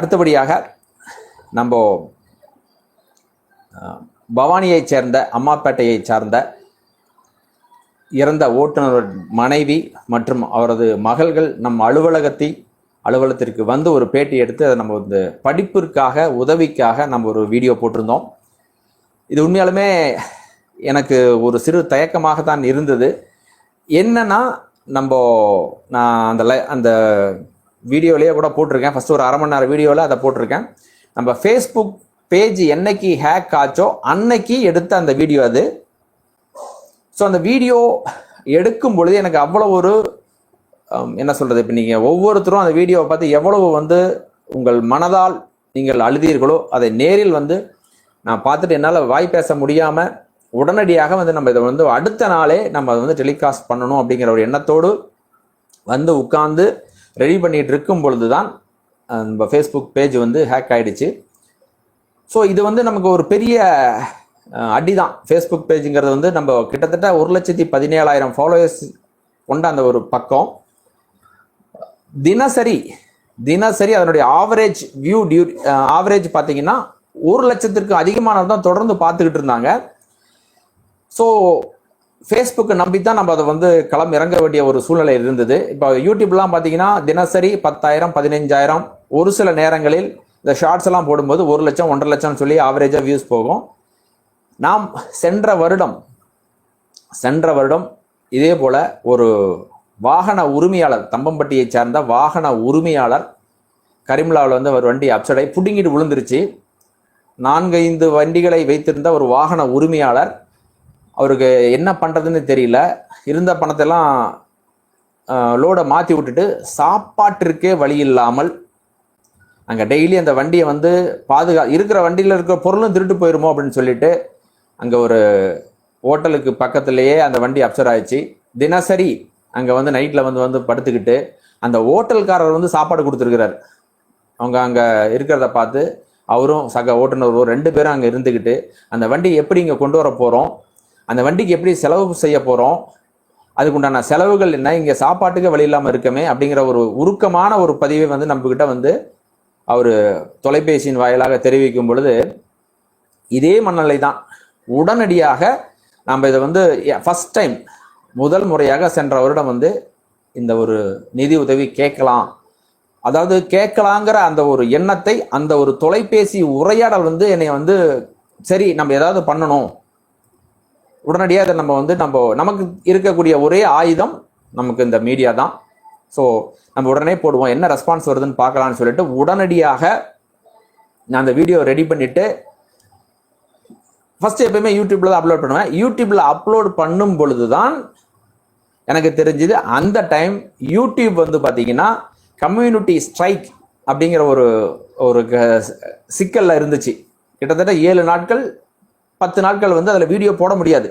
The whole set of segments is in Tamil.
அடுத்தபடியாக நம்ம பவானியைச் சேர்ந்த அம்மாப்பேட்டையைச் சார்ந்த இறந்த ஓட்டுநர் மனைவி மற்றும் அவரது மகள்கள் நம் அலுவலகத்தை அலுவலகத்திற்கு வந்து ஒரு பேட்டி எடுத்து அதை நம்ம வந்து படிப்பிற்காக உதவிக்காக நம்ம ஒரு வீடியோ போட்டிருந்தோம். இது உண்மையாலுமே எனக்கு ஒரு சிறு தயக்கமாக தான் இருந்தது. என்னன்னா நம்ம நான் அந்த லை அந்த வீடியோலேயே கூட போட்டிருக்கேன். ஃபஸ்ட்டு ஒரு அரை மணி நேரம் வீடியோவில் அதை போட்டிருக்கேன். நம்ம ஃபேஸ்புக் பேஜ் என்னைக்கு ஹேக் ஆச்சோ அன்னைக்கு எடுத்த அந்த வீடியோ அது. ஸோ அந்த வீடியோ எடுக்கும் பொழுது எனக்கு அவ்வளோ ஒரு um, என்ன சொல்கிறது இப்போ நீங்கள் ஒவ்வொருத்தரும் அந்த வீடியோவை பார்த்து எவ்வளவு வந்து உங்கள் மனதால் நீங்கள் அழுதீர்களோ அதை நேரில் வந்து நான் பார்த்துட்டு என்னால் வாய் பேச முடியாமல் உடனடியாக வந்து நம்ம இதை வந்து அடுத்த நாளே நம்ம அதை வந்து டெலிகாஸ்ட் பண்ணணும் அப்படிங்கிற ஒரு எண்ணத்தோடு வந்து உட்கார்ந்து ரெடி பண்ணிட்டு இருக்கும் பொழுது தான் நம்ம ஃபேஸ்புக் பேஜ் வந்து ஹேக் ஆயிடுச்சு. ஸோ இது வந்து நமக்கு ஒரு பெரிய அடி தான் ஃபேஸ்புக் பேஜுங்கிறது வந்து நம்ம கிட்டத்தட்ட ஒரு லட்சத்தி பதினேழாயிரம் ஃபாலோவர்ஸ் கொண்ட அந்த ஒரு பக்கம். தினசரி தினசரி அதனுடைய ஆவரேஜ் வியூ டியூ ஆவரேஜ் பார்த்தீங்கன்னா ஒரு லட்சத்திற்கு அதிகமானவர் தான் தொடர்ந்து பார்த்துக்கிட்டு இருந்தாங்க. ஸோ ஃபேஸ்புக்கை நம்பி தான் நம்ம அதை வந்து களம் இறங்க வேண்டிய ஒரு சூழ்நிலை இருந்தது. இப்போ யூடியூப்லாம் பார்த்தீங்கன்னா தினசரி பத்தாயிரம் பதினஞ்சாயிரம் ஒரு சில நேரங்களில் இந்த ஷார்ட்ஸ் எல்லாம் போடும்போது ஒரு லட்சம் ஒன்றரை லட்சம் சொல்லி ஆவரேஜாக வியூஸ் போகும். நாம் சென்ற வருடம் சென்ற வருடம் இதே போல ஒரு வாகன உரிமையாளர் தம்பம்பட்டியை சார்ந்த வாகன உரிமையாளர் கரிமலாவில் வந்து ஒரு வண்டி அப்சடை புடுங்கிட்டு விழுந்துருச்சு. நான்கைந்து வண்டிகளை வைத்திருந்த ஒரு வாகன உரிமையாளர் அவருக்கு என்ன பண்ணுறதுன்னு தெரியல. இருந்த பணத்தெல்லாம் லோடை மாற்றி விட்டுட்டு சாப்பாட்டிற்கே வழி இல்லாமல் அங்கே டெய்லி அந்த வண்டியை வந்து பாதுகா இருக்கிற வண்டியில் இருக்கிற பொருளும் திருட்டு போயிருமோ அப்படின்னு சொல்லிட்டு அங்கே ஒரு ஹோட்டலுக்கு பக்கத்துலேயே அந்த வண்டி அப்சர் ஆயிடுச்சு. தினசரி அங்கே வந்து நைட்டில் வந்து வந்து படுத்துக்கிட்டு அந்த ஹோட்டல்காரர் வந்து சாப்பாடு கொடுத்துருக்கிறார். அவங்க அங்கே இருக்கிறத பார்த்து அவரும் சக ஓட்டுநரும் ரெண்டு பேரும் அங்கே இருந்துக்கிட்டு அந்த வண்டி எப்படி இங்கே கொண்டு வர போகிறோம் அந்த வண்டிக்கு எப்படி செலவு செய்ய போகிறோம் அதுக்குண்டான செலவுகள் என்ன? இங்கே சாப்பாட்டுக்கு வழி இல்லாமல் இருக்கமே அப்படிங்கிற ஒரு உருக்கமான ஒரு பதிவை வந்து நம்மக்கிட்ட வந்து அவர் தொலைபேசியின் வாயிலாக தெரிவிக்கும் பொழுது இதே மனநிலை தான். உடனடியாக நம்ம இதை வந்து ஃபர்ஸ்ட் டைம் முதல் முறையாக சென்ற வருடம் வந்து இந்த ஒரு நிதி உதவி கேட்கலாம். அதாவது கேட்கலாங்கிற அந்த ஒரு எண்ணத்தை அந்த ஒரு தொலைபேசி உரையாடல் வந்து என்னை வந்து சரி நம்ம ஏதாவது பண்ணணும். உடனடியாக அதை நம்ம வந்து நம்ம நமக்கு இருக்கக்கூடிய ஒரே ஆயுதம் நமக்கு இந்த மீடியா தான். ஸோ நம்ம உடனே போடுவோம் என்ன ரெஸ்பான்ஸ் வருதுன்னு பார்க்கலாம்னு சொல்லிட்டு உடனடியாக நான் அந்த வீடியோ ரெடி பண்ணிட்டு ஃபர்ஸ்ட் எப்பயுமே யூடியூப்ல தான் அப்லோட் பண்ணுவேன். யூடியூப்ல அப்லோட் பண்ணும் பொழுது தான் எனக்கு தெரிஞ்சது அந்த டைம் யூடியூப் வந்து பார்த்தீங்கன்னா கம்யூனிட்டி ஸ்ட்ரைக் அப்படிங்கிற ஒரு ஒரு க- சிக்கல்ல இருந்துச்சு. கிட்டத்தட்ட ஏழு நாட்கள் பத்து நாட்கள் வந்து அதில் வீடியோ போட முடியாது.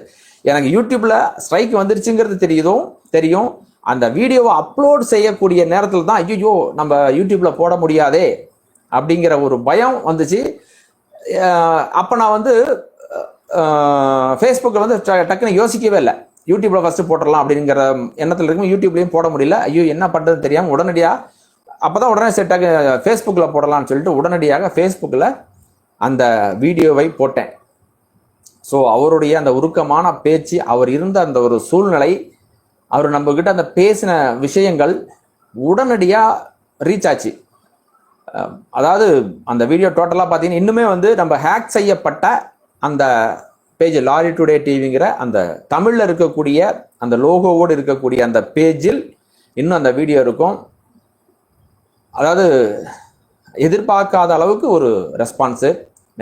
எனக்கு யூடியூப்ல ஸ்ட்ரைக் வந்துருச்சுங்கிறது தெரியுதும் தெரியும். அந்த வீடியோவை அப்லோட் செய்யக்கூடிய நேரத்தில் தான் ஐயோ நம்ம யூடியூப்ல போட முடியாதே அப்படிங்கிற ஒரு பயம் வந்துச்சு. அப்போ நான் வந்து ஃபேஸ்புக்கில் வந்து ட- டக்குன்னு யோசிக்கவே இல்லை. யூடியூப்ல ஃபர்ஸ்ட் போட்டுடலாம் அப்படிங்கிற எண்ணத்தில் இருக்கும் யூடியூப்லேயும் போட முடியல. ஐயோ என்ன பண்ணுறது தெரியாமல் உடனடியாக அப்போ தான் உடனே செட்டாக ஃபேஸ்புக்கில் போடலாம்னு சொல்லிட்டு உடனடியாக ஃபேஸ்புக்கில் அந்த வீடியோவை போட்டேன். ஸோ அவருடைய அந்த உருக்கமான பேச்சு அவர் இருந்த அந்த ஒரு சூழ்நிலை அவர் நம்ம கிட்ட அந்த பேசின விஷயங்கள் உடனடியாக ரீச் ஆச்சு. அதாவது அந்த வீடியோ டோட்டலாக பார்த்தீங்கன்னா இன்னுமே வந்து நம்ம ஹேக் செய்யப்பட்ட அந்த பேஜ் லாரி டுடே டிவிங்கிற அந்த தமிழில் இருக்கக்கூடிய அந்த லோகோவோடு இருக்கக்கூடிய அந்த பேஜில் இன்னும் அந்த வீடியோ இருக்கும். அதாவது எதிர்பார்க்காத அளவுக்கு ஒரு ரெஸ்பான்ஸு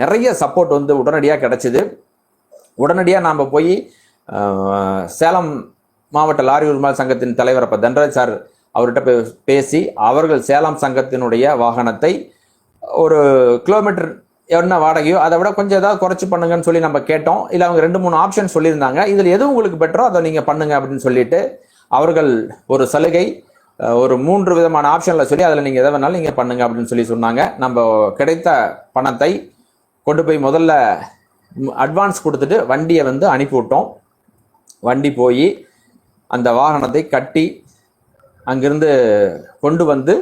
நிறைய சப்போர்ட் வந்து உடனடியாக கிடச்சிது. உடனடியாக நாம் போய் சேலம் மாவட்ட லாரி உரிமையாளர் சங்கத்தின் தலைவர் அப்போ தன்ராஜ் சார் அவர்கிட்ட பே- பேசி அவர்கள் சேலம் சங்கத்தினுடைய வாகனத்தை ஒரு கிலோமீட்டர் என்ன வாடகையோ அதை விட கொஞ்சம் ஏதாவது குறைச்சி பண்ணுங்கன்னு சொல்லி நம்ம கேட்டோம். இல்லை அவங்க ரெண்டு மூணு ஆப்ஷன் சொல்லியிருந்தாங்க. இதில் எது உங்களுக்கு பெட்டரோ அதை நீங்கள் பண்ணுங்க அப்படின்னு சொல்லிட்டு அவர்கள் ஒரு சலுகை ஒரு மூன்று விதமான ஆப்ஷனில் சொல்லி அதில் நீங்கள் எதை வேணாலும் நீங்கள் பண்ணுங்க அப்படின்னு சொல்லி சொன்னாங்க. நம்ம கிடைத்த பணத்தை கொண்டு போய் முதல்ல அட்வான்ஸ் கொடுத்துட்டு வண்டியை வந்து அனுப்பிவிட்டோம். வண்டி போய் அந்த வாகனத்தை கட்டி அங்கிருந்து கொண்டு வந்து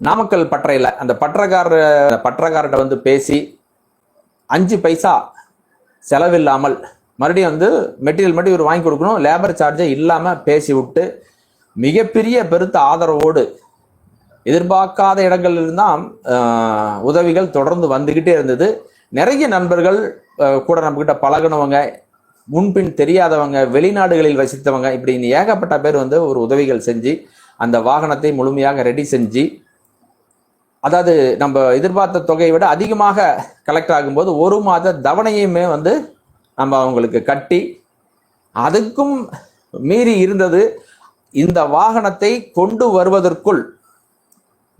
நாமக்கல் பட்டறையில் அந்த பற்றக்காரர் பற்றக்காரர்கிட்ட வந்து பேசி அஞ்சு பைசா செலவில்லாமல் மறுபடியும் வந்து மெட்டீரியல் மட்டும் இவர் வாங்கி கொடுக்கணும். லேபர் சார்ஜை இல்லாமல் பேசி விட்டு மிகப்பெரிய பெருத்த ஆதரவோடு எதிர்பார்க்காத இடங்களில் தான் உதவிகள் தொடர்ந்து வந்துக்கிட்டே இருந்தது. நிறைய நண்பர்கள் கூட நம்மக்கிட்ட பழகுனவங்க முன்பின் தெரியாதவங்க வெளிநாடுகளில் வசித்தவங்க இப்படி ஏகப்பட்ட பேர் வந்து ஒரு உதவிகள் செஞ்சு அந்த வாகனத்தை முழுமையாக ரெடி செஞ்சு அதாவது நம்ம எதிர்பார்த்த தொகையை விட அதிகமாக கலெக்ட் ஆகும்போது ஒரு மாத தவணையுமே வந்து நம்ம அவங்களுக்கு கட்டி அதுக்கும் மீறி இருந்தது இந்த வாகனத்தை கொண்டு வருவதற்குள்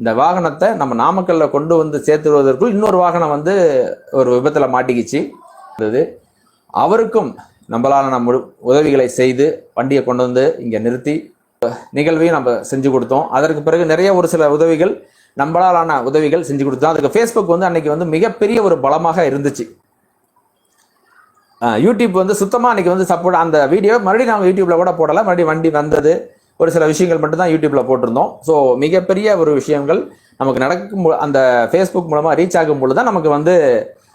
இந்த வாகனத்தை நம்ம நாமக்கல்ல கொண்டு வந்து சேர்த்துவதற்குள் இன்னொரு வாகனம் வந்து ஒரு விபத்தில் மாட்டிக்கிச்சு. இருந்தது. அவருக்கும் நம்மளால நம்ம உதவிகளை செய்து வண்டியை கொண்டு வந்து இங்கே நிறுத்தி நிகழ்வையும் நம்ம செஞ்சு கொடுத்தோம். அதற்கு பிறகு நிறைய ஒரு சில உதவிகள் நம்மளாலான உதவிகள் செஞ்சு கொடுத்தோம். அதுக்கு ஃபேஸ்புக் வந்து அன்னைக்கு வந்து மிகப்பெரிய ஒரு பலமாக இருந்துச்சு. யூடியூப் வந்து சுத்தமாக அன்னைக்கு வந்து சப்போர்ட் அந்த வீடியோ மறுபடியும் நாங்கள் யூடியூப்பில் கூட போடலாம் மறுபடியும் வண்டி வந்தது. ஒரு சில விஷயங்கள் மட்டும் தான் யூடியூப்ல போட்டிருந்தோம். ஸோ மிகப்பெரிய ஒரு விஷயங்கள் நமக்கு நடக்கும் அந்த ஃபேஸ்புக் மூலமா ரீச் ஆகும் பொழுது தான் நமக்கு வந்து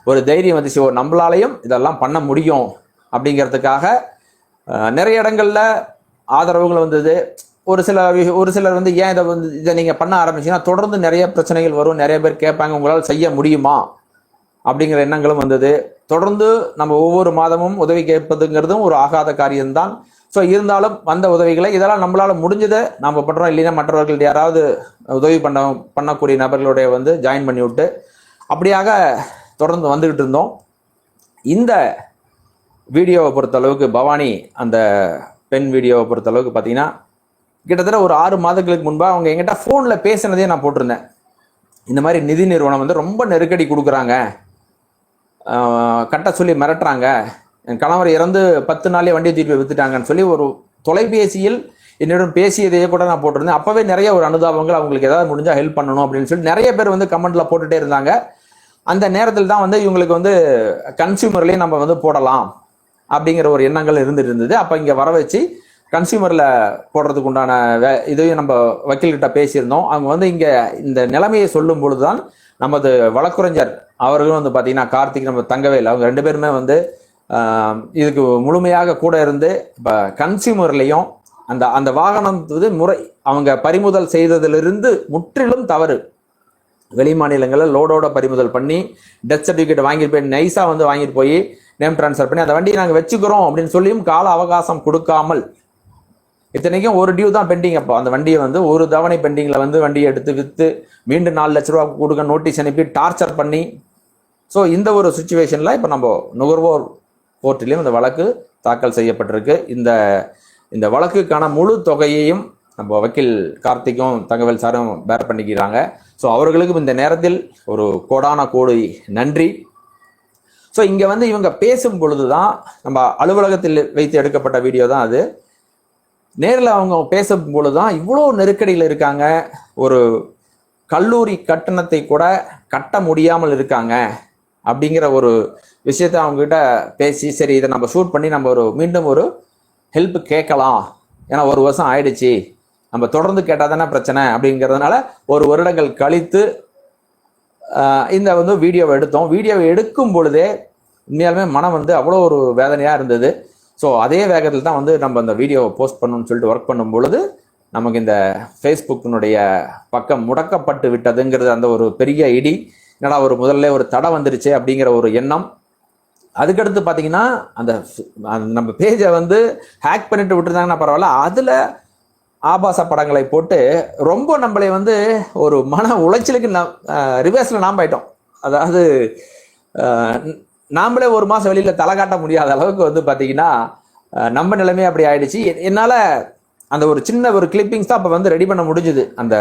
ஒரு தைரியம் வந்துச்சு. ஓ நம்மளாலையும் இதெல்லாம் பண்ண முடியும் அப்படிங்கிறதுக்காக நிறைய இடங்கள்ல ஆதரவுகள் வந்தது. ஒரு சில ஒரு சிலர் வந்து ஏன் இதை வந்து இதை நீங்க பண்ண ஆரம்பிச்சீங்கன்னா தொடர்ந்து நிறைய பிரச்சனைகள் வரும். நிறைய பேர் கேட்பாங்க உங்களால் செய்ய முடியுமா? அப்படிங்கிற எண்ணங்களும் வந்தது. தொடர்ந்து நம்ம ஒவ்வொரு மாதமும் உதவி கேட்பதுங்கிறதும் ஒரு ஆகாத காரியம்தான். ஸோ இருந்தாலும் வந்த உதவிகளை இதெல்லாம் நம்மளால் முடிஞ்சதை நம்ம பண்ணுறோம் இல்லைன்னா மற்றவர்கள் யாராவது உதவி பண்ண பண்ணக்கூடிய நபர்களுடைய வந்து ஜாயின் பண்ணி விட்டு அப்படியாக தொடர்ந்து வந்துக்கிட்டு இருந்தோம். இந்த வீடியோவை பொறுத்தளவுக்கு பவானி அந்த பெண் வீடியோவை பொறுத்த அளவுக்கு பார்த்தீங்கன்னா கிட்டத்தட்ட ஒரு ஆறு மாதங்களுக்கு முன்பாக அவங்க எங்கிட்ட ஃபோனில் பேசினதே நான் போட்டிருந்தேன். இந்த மாதிரி நிதி நிறுவனம் வந்து ரொம்ப நெருக்கடி கொடுக்குறாங்க. கட்ட சொல்லி மிரட்டுறாங்க. என் கணவர் இறந்து பத்து நாளே வண்டியை தூக்கி வித்துட்டாங்கன்னு சொல்லி ஒரு தொலைபேசியில் என்னிடம் பேசியதையே கூட நான் போட்டிருந்தேன். அப்பவே நிறைய ஒரு அனுதாபங்கள் அவங்களுக்கு ஏதாவது முடிஞ்சால் ஹெல்ப் பண்ணணும் அப்படின்னு சொல்லி நிறைய பேர் வந்து கமெண்ட்ல போட்டுட்டே இருந்தாங்க. அந்த நேரத்தில் தான் வந்து இவங்களுக்கு வந்து கன்சியூமர்லேயே நம்ம வந்து போடலாம் அப்படிங்கிற ஒரு எண்ணங்கள் இருந்துட்டு இருந்தது. அப்போ இங்கே வர வச்சு கன்சியூமரில் போடுறதுக்கு உண்டான வே இதையும் நம்ம வக்கீல்கிட்ட பேசியிருந்தோம். அவங்க வந்து இங்கே இந்த நிலைமையை சொல்லும் பொழுது தான் நமது வழக்குரைஞர் அவர்களும் வந்து பார்த்தீங்கன்னா கார்த்திக் நம்ம தங்கவேல் அவங்க ரெண்டு பேருமே வந்து இதுக்கு முழுமையாக கூட இருந்து இப்போ கன்சியூமர்லையும் அந்த அந்த வாகனம் வந்து முறை அவங்க பறிமுதல் செய்ததிலிருந்து முற்றிலும் தவறு. வெளி மாநிலங்களில் லோடோட பறிமுதல் பண்ணி டெத் சர்டிஃபிகேட் வாங்கிட்டு போய் நைஸாக வந்து வாங்கிட்டு போய் நேம் ட்ரான்ஸ்ஃபர் பண்ணி அந்த வண்டியை நாங்கள் வச்சுக்கிறோம் அப்படின்னு சொல்லியும் கால அவகாசம் கொடுக்காமல். இத்தனைக்கும் ஒரு டியூ தான் பெண்டிங் அப்போ. அந்த வண்டியை வந்து ஒரு தவணை பெண்டிங்கில் வந்து வண்டியை எடுத்து விற்று மீண்டும் நாலு லட்ச ரூபா கொடுக்க நோட்டீஸ் அனுப்பி டார்ச்சர் பண்ணி. ஸோ இந்த ஒரு சுச்சுவேஷனில் இப்போ நம்ம நுகர்வோர் கோர்ட்டிலையும் இந்த வழக்கு தாக்கல் செய்யப்பட்டிருக்கு. இந்த இந்த வழக்குக்கான முழு தொகையையும் நம்ம வக்கீல் கார்த்திக்கும் தங்கவேல் சாரும் பேர் பண்ணிக்கிறாங்க. ஸோ அவர்களுக்கும் இந்த நேரத்தில் ஒரு கோடான கோடு நன்றி. ஸோ இங்கே வந்து இவங்க பேசும் பொழுது தான் நம்ம அலுவலகத்தில் வைத்து எடுக்கப்பட்ட வீடியோ தான் அது. நேரில் அவங்க பேசும் பொழுது தான் இவ்வளோ நெருக்கடியில் இருக்காங்க. ஒரு கல்லூரி கட்டணத்தை கூட கட்ட முடியாமல் இருக்காங்க. அப்படிங்கிற ஒரு விஷயத்த அவங்ககிட்ட பேசி சரி இதை நம்ம ஷூட் பண்ணி நம்ம ஒரு மீண்டும் ஒரு ஹெல்ப் கேட்கலாம். ஏன்னா ஒரு வருஷம் ஆயிடுச்சு. நம்ம தொடர்ந்து கேட்டால் தானே பிரச்சனை அப்படிங்கிறதுனால ஒரு வருடங்கள் கழித்து இந்த வந்து வீடியோவை எடுத்தோம். வீடியோவை எடுக்கும் பொழுதே உண்மையாலுமே மனம் வந்து அவ்வளோ ஒரு வேதனையாக இருந்தது. ஸோ அதே வேகத்தில் தான் வந்து நம்ம அந்த வீடியோவை போஸ்ட் பண்ணணும்னு சொல்லிட்டு ஒர்க் பண்ணும் பொழுது நமக்கு இந்த ஃபேஸ்புக்கினுடைய பக்கம் முடக்கப்பட்டு விட்டதுங்கிறது அந்த ஒரு பெரிய இடி. என்னடா ஒரு முதல்ல ஒரு தடை வந்துருச்சு அப்படிங்கிற ஒரு எண்ணம். அதுக்கடுத்து பார்த்தீங்கன்னா அந்த அந்த நம்ம பேஜை வந்து ஹேக் பண்ணிட்டு விட்டுருந்தாங்கன்னா பரவாயில்ல. அதில் ஆபாச படங்களை போட்டு ரொம்ப நம்மளை வந்து ஒரு மன உளைச்சலுக்கு ரிவர்ஸில் நாம் ஆயிட்டோம். அதாவது நாம்மளே ஒரு மாதம் வெளியில் தலை காட்ட முடியாத அளவுக்கு வந்து பார்த்தீங்கன்னா நம்ம நிலைமை அப்படி ஆயிடுச்சு. என்னால் அந்த ஒரு சின்ன ஒரு கிளிப்பிங்ஸ் தான் அப்போ வந்து ரெடி பண்ண முடிஞ்சுது. அந்த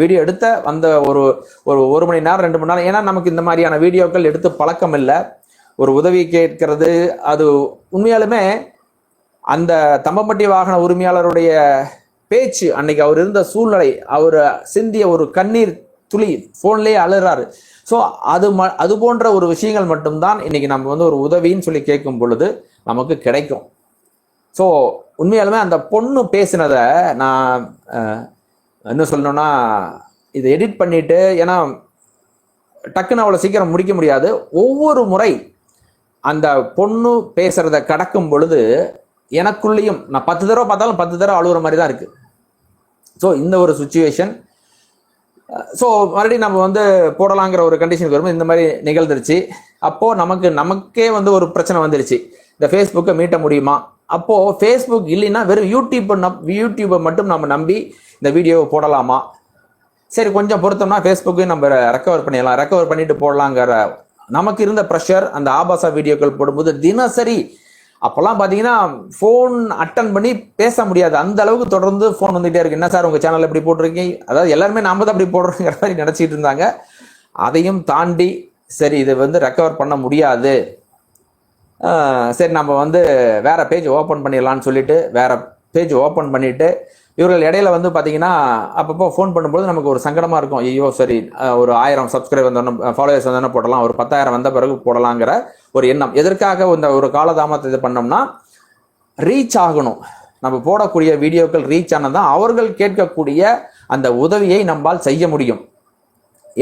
வீடியோ எடுத்த அந்த ஒரு ஒரு ஒரு மணி நேரம் ரெண்டு மணி நேரம் ஏன்னா நமக்கு இந்த மாதிரியான வீடியோக்கள் எடுத்து பழக்கம் இல்லை. ஒரு உதவி கேட்கறது அது உண்மையாலுமே அந்த தம்பம்பட்டி வாகன உரிமையாளருடைய பேச்சு அன்னைக்கு அவர் இருந்த சூழ்நிலை அவர் சிந்திய ஒரு கண்ணீர் துளி ஃபோன்லேயே அழுறாரு. ஸோ அது ம அது போன்ற ஒரு விஷயங்கள் மட்டும்தான் இன்னைக்கு நம்ம வந்து ஒரு உதவின்னு சொல்லி கேட்கும் பொழுது நமக்கு கிடைக்கும். ஸோ உண்மையாலுமே அந்த பொண்ணு பேசினதை நான் என்ன சொல்லணும்னா இதை எடிட் பண்ணிட்டு ஏன்னா டக்குன்னு அவ்வளோ சீக்கிரம் முடிக்க முடியாது. ஒவ்வொரு முறை அந்த பொண்ணு பேசுறத கடக்கும் பொழுது எனக்குள்ளேயும் நான் பத்து தடவை பார்த்தாலும் பத்து தடவை அழுகுற மாதிரி தான் இருக்கு. ஸோ இந்த ஒரு சுச்சுவேஷன் ஸோ மறுபடியும் நம்ம வந்து போடலாங்கிற ஒரு கண்டிஷனுக்கு வரும்போது இந்த மாதிரி நிகழ்ந்துருச்சு. அப்போது நமக்கு நமக்கே வந்து ஒரு பிரச்சனை வந்துருச்சு. இந்த ஃபேஸ்புக்கை மீட்ட முடியுமா? அப்போ ஃபேஸ்புக் இல்லைன்னா வெறும் யூடியூப் யூடியூப்பை மட்டும் நம்ம நம்பி இந்த வீடியோவை போடலாமா? சரி கொஞ்சம் பொறுத்தோம்னா ஃபேஸ்புக்கையும் நம்ம ரெக்கவர் பண்ணிடலாம். ரெக்கவர் பண்ணிட்டு போடலாங்கிற நமக்கு இருந்த ப்ரெஷர் அந்த ஆபாச வீடியோக்கள் போடும்போது தினசரி அப்போல்லாம் பார்த்தீங்கன்னா ஃபோன் அட்டன் பண்ணி பேச முடியாது. அந்த அளவுக்கு தொடர்ந்து ஃபோன் வந்துகிட்டே இருக்கு. என்ன சார் உங்கள் சேனல் எப்படி போட்டிருக்கீங்க? அதாவது எல்லாருமே நாம தான் அப்படி போடுறோங்கிற மாதிரி நினச்சிட்டு இருந்தாங்க. அதையும் தாண்டி சரி இதை வந்து ரெக்கவர் பண்ண முடியாது. சரி நம்ம வந்து வேற பேஜ் ஓப்பன் பண்ணிடலாம்னு சொல்லிட்டு வேற பேஜ் ஓப்பன் பண்ணிட்டு இவர்கள் இடையில வந்து பார்த்தீங்கன்னா அப்பப்போ ஃபோன் பண்ணும்போது நமக்கு ஒரு சங்கடமாக இருக்கும். ஐயோ சரி ஒரு ஆயிரம் சப்ஸ்கிரைப் வந்தோன்னே ஃபாலோவர்ஸ் வந்தோன்னே போடலாம் ஒரு பத்தாயிரம் வந்த பிறகு போடலாங்கிற ஒரு எண்ணம். எதற்காக இந்த ஒரு காலதாமத்தை இது பண்ணோம்னா ரீச் ஆகணும். நம்ம போடக்கூடிய வீடியோக்கள் ரீச் ஆனதான் அவர்கள் கேட்கக்கூடிய அந்த உதவியை நம்மால் செய்ய முடியும்.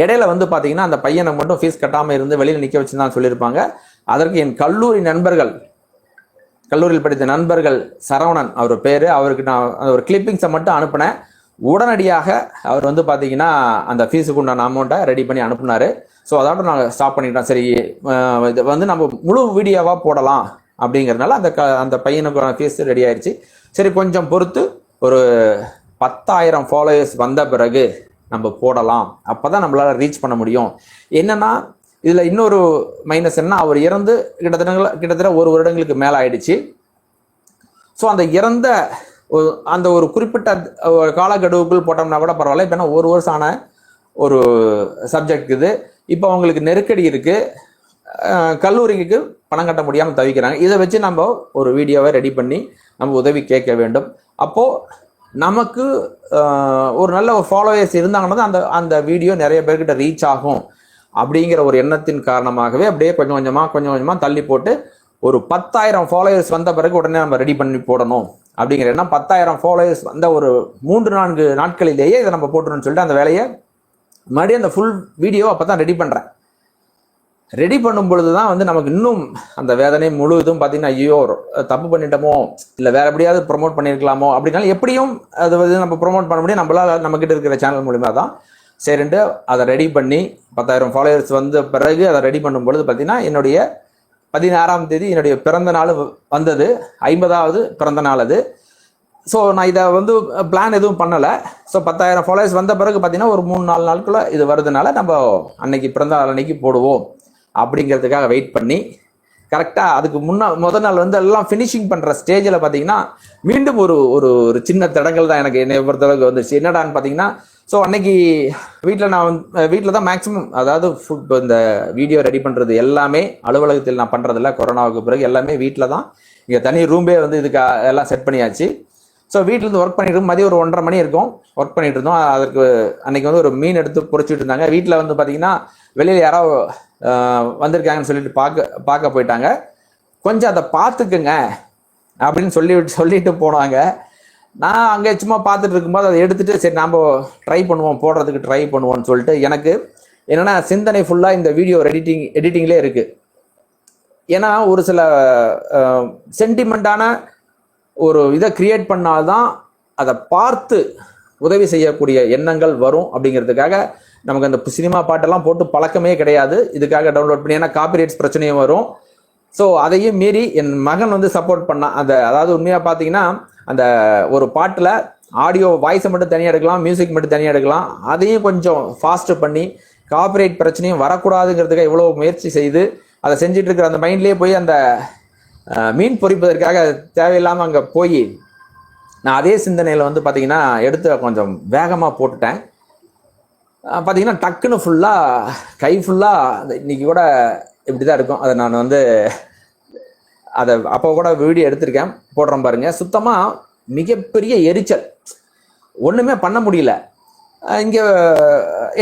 இடையில வந்து பார்த்தீங்கன்னா அந்த பையனை மட்டும் ஃபீஸ் கட்டாமல் இருந்து வெளியில் நிற்க வச்சுருந்தான்னு சொல்லியிருப்பாங்க. அதற்கு என் கல்லூரி நண்பர்கள் கல்லூரியில் படித்த நண்பர்கள் சரவணன் அவர் பேர். அவருக்கு நான் அந்த ஒரு கிளிப்பிங்ஸை மட்டும் அனுப்பினேன். உடனடியாக அவர் வந்து பார்த்தீங்கன்னா அந்த ஃபீஸுக்கு உண்டான அமௌண்ட்டை ரெடி பண்ணி அனுப்புனார். ஸோ அதோட நாங்கள் ஸ்டாப் பண்ணிட்டோம் சரி இது வந்து நம்ம முழு வீடியோவாக போடலாம் அப்படிங்கிறதுனால அந்த க அந்த பையனுக்கான ஃபீஸ் ரெடி ஆயிடுச்சு சரி கொஞ்சம் பொறுத்து ஒரு பத்தாயிரம் ஃபாலோயர்ஸ் வந்த பிறகு நம்ம போடலாம். அப்போ தான் நம்மளால் ரீச் பண்ண முடியும். என்னென்னா இதில் இன்னொரு மைனஸ் என்ன அவர் இறந்து கிட்டத்தட்ட கிட்டத்தட்ட ஒரு வருடங்களுக்கு மேலே ஆயிடுச்சு. ஸோ அந்த இறந்த ஒரு- அந்த ஒரு குறிப்பிட்ட ஒரு காலக்கெடுவுக்குள் போட்டோம்னா கூட பரவாயில்ல. இப்போ என்ன ஒரு வருஷம் ஆன ஒரு சப்ஜெக்ட் இது. இப்போ அவங்களுக்கு நெருக்கடி இருக்குது கல்லூரிக்கு பணம் கட்ட முடியாமல் தவிக்கிறாங்க. இதை வச்சு நம்ம ஒரு வீடியோவை ரெடி பண்ணி நம்ம உதவி கேட்க வேண்டும். அப்போது நமக்கு ஒரு நல்ல ஒரு ஃபாலோவர்ஸ் இருந்தாங்கன்னா அந்த அந்த வீடியோ நிறைய பேர்கிட்ட ரீச் ஆகும். அப்படிங்கிற ஒரு எண்ணத்தின் காரணமாகவே அப்படியே கொஞ்சம் கொஞ்சமாக கொஞ்சம் கொஞ்சமாக தள்ளி போட்டு ஒரு பத்தாயிரம் ஃபாலோயர்ஸ் வந்த பிறகு உடனே நம்ம ரெடி பண்ணி போடணும். அப்படிங்கிற எண்ணம் பத்தாயிரம் ஃபாலோயர்ஸ் வந்த ஒரு மூன்று நான்கு நாட்களிலேயே இதை நம்ம போட்டுருன்னு சொல்லிட்டு அந்த வேலையை மறுபடியும் அந்த ஃபுல் வீடியோ அப்போ தான் ரெடி பண்ணுறேன் ரெடி பண்ணும் பொழுது தான் வந்து நமக்கு இன்னும் அந்த வேதனை முழுவதும் பார்த்தீங்கன்னா ஐயோ தப்பு பண்ணிட்டோமோ இல்லை வேற எப்படியாவது ப்ரோமோட் பண்ணியிருக்கலாமோ அப்படின்னாலும் எப்படியும் அது வந்து நம்ம ப்ரோமோட் பண்ண முடியும். நம்மளால் நம்மக்கிட்ட இருக்கிற சேனல் மூலிமா தான் சரின்ட்டு அதை ரெடி பண்ணி பத்தாயிரம் ஃபாலோயர்ஸ் வந்த பிறகு அதை ரெடி பண்ணும் பொழுது பார்த்தீங்கன்னா என்னுடைய பதினாறாம் தேதி என்னுடைய பிறந்த நாள் வந்தது. ஐம்பதாவது பிறந்த நாள் அது. ஸோ நான் இதை வந்து பிளான் எதுவும் பண்ணலை. ஸோ பத்தாயிரம் ஃபாலோவர்ஸ் வந்த பிறகு பார்த்தீங்கன்னா ஒரு மூணு நாலு நாளுக்குள்ளே இது வருதுனால நம்ம அன்னைக்கு பிறந்த நாள் அன்னைக்கு போடுவோம். அப்படிங்கிறதுக்காக வெயிட் பண்ணி கரெக்டாக அதுக்கு முன்னா முதல் நாள் வந்து எல்லாம் ஃபினிஷிங் பண்ணுற ஸ்டேஜில் பார்த்தீங்கன்னா மீண்டும் ஒரு ஒரு ஒரு சின்ன தடங்கள் தான் எனக்கு என்னை பொறுத்தளவுக்கு வந்துச்சு. என்னடான்னு பார்த்தீங்கன்னா ஸோ அன்னைக்கு வீட்டில் நான் வந்து வீட்டில் தான் மேக்ஸிமம் அதாவது ஃபுட் இந்த வீடியோ ரெடி பண்ணுறது எல்லாமே அலுவலகத்தில் நான் பண்ணுறதில்ல கொரோனாவுக்கு பிறகு எல்லாமே வீட்டில் தான். இங்கே தனி ரூம்பே வந்து இதுக்கு எல்லாம் செட் பண்ணியாச்சு. ஸோ வீட்டிலேருந்து ஒர்க் பண்ணிட்டு மதியம் ஒரு ஒன்றரை மணி இருக்கும். ஒர்க் பண்ணிட்டு இருந்தோம். அதற்கு அன்னைக்கு வந்து ஒரு மீன் எடுத்து பொறிச்சிட்டு இருந்தாங்க. வீட்டில் வந்து பார்த்தீங்கன்னா வெளியில் யாரோ வந்திருக்காங்கன்னு சொல்லிட்டு பார்க்க பார்க்க போயிட்டாங்க. கொஞ்சம் அதை பார்த்துக்குங்க அப்படின்னு சொல்லி சொல்லிட்டு போனாங்க. நான் அங்கே சும்மா பார்த்துட்டு இருக்கும்போது அதை எடுத்துட்டு சரி நாம் ட்ரை பண்ணுவோம் போடுறதுக்கு ட்ரை பண்ணுவோம்னு சொல்லிட்டு எனக்கு என்னன்னா சிந்தனை ஃபுல்லாக இந்த வீடியோ எடிட்டிங் எடிட்டிங்லேயே இருக்குது ஏன்னா ஒரு சில சென்டிமெண்ட்டான ஒரு இதை கிரியேட் பண்ணால்தான் அதை பார்த்து உதவி செய்யக்கூடிய எண்ணங்கள் வரும் அப்படிங்கிறதுக்காக நமக்கு அந்த சினிமா பாட்டெல்லாம் போட்டு பழக்கமே கிடையாது. இதுக்காக டவுன்லோட் பண்ணி ஏன்னா காப்பிரைட்ஸ் பிரச்சனையும் வரும். ஸோ அதையும் மீறி என் மகன் வந்து சப்போர்ட் பண்ணான் அந்த அதாவது உண்மையாக பார்த்தீங்கன்னா அந்த ஒரு பாட்டில் ஆடியோ வாய்ஸை மட்டும் தனியாக எடுக்கலாம் மியூசிக் மட்டும் தனியாக எடுக்கலாம். அதையும் கொஞ்சம் ஃபாஸ்ட் பண்ணி காப்பிரைட் பிரச்சனையும் வரக்கூடாதுங்கிறதுக்காக இவ்வளோ முயற்சி செய்து அதை செஞ்சுட்டு இருக்கிற அந்த மைண்ட்லேயே போய் அந்த மீன் பொறிப்பதற்காக தேவையில்லாமல் அங்கே போய் நான் அதே சிந்தனையில் வந்து பார்த்தீங்கன்னா எடுத்து கொஞ்சம் வேகமாக போட்டுட்டேன். பார்த்தீங்கன்னா டக்குன்னு ஃபுல்லாக கை ஃபுல்லாக இன்னைக்கு கூட இப்படி தான் இருக்கும். அதை நான் வந்து அதை அப்போ கூட வீடியோ எடுத்திருக்கேன் போடுறோம் பாருங்க. சுத்தமாக மிகப்பெரிய எரிச்சல். ஒன்றுமே பண்ண முடியல. இங்கே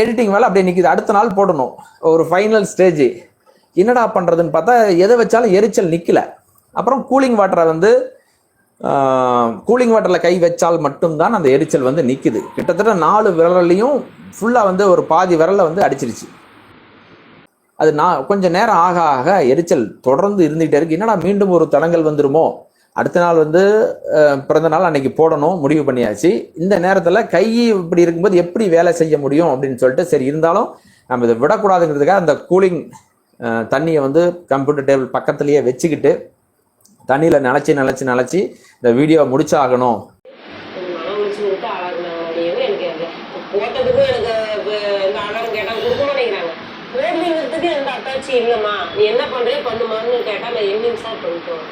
எடிட்டிங் வேலை அப்படியே நிற்கிது அடுத்த நாள் போடணும். ஒரு ஃபைனல் ஸ்டேஜ் என்னடா பண்ணுறதுன்னு பார்த்தா எதை வச்சாலும் எரிச்சல் நிற்கல அப்புறம் கூலிங் வாட்டரை வந்து கூலிங் வாட்டரில் கை வச்சால் மட்டும்தான் அந்த எரிச்சல் வந்து நிற்குது கிட்டத்தட்ட நாலு விரலையும் ஃபுல்லாக வந்து ஒரு பாதி விரலை வந்து அடிச்சிருச்சு. அது நான் கொஞ்சம் நேரம் ஆக ஆக எரிச்சல் தொடர்ந்து இருந்துகிட்டே இருக்கு. என்னடா மீண்டும் ஒரு தளங்கள் வந்துருமோ? அடுத்த நாள் வந்து பிறந்த நாள் அன்னைக்கு போடணும் முடிவு பண்ணியாச்சு. இந்த நேரத்தில் கை இப்படி இருக்கும்போது எப்படி வேலை செய்ய முடியும் அப்படின்னு சொல்லிட்டு சரி இருந்தாலும் நம்ம இதை விடக்கூடாதுங்கிறதுக்காக அந்த கூலிங் தண்ணியை வந்து கம்ப்யூட்டர் டேபிள் பக்கத்துலேயே வச்சுக்கிட்டு தண்ணியில் நினச்சி நினச்சி நினச்சி இந்த வீடியோ முடிச்சாகணும் மனம் முடிச்சு விட்டு ஆளாக்குனாங்க எனக்கு அந்த போட்டதுக்கும் எனக்கு இப்ப இந்த ஆதாரம் கேட்டா கொடுக்க மாட்டேங்கிறாங்க போடுறதுக்கு எந்த இல்லைம்மா. நீ என்ன பண்றியோ பண்ணுமான்னு கேட்டால் நான் என்னிங்ஸா பண்ணிட்டோம்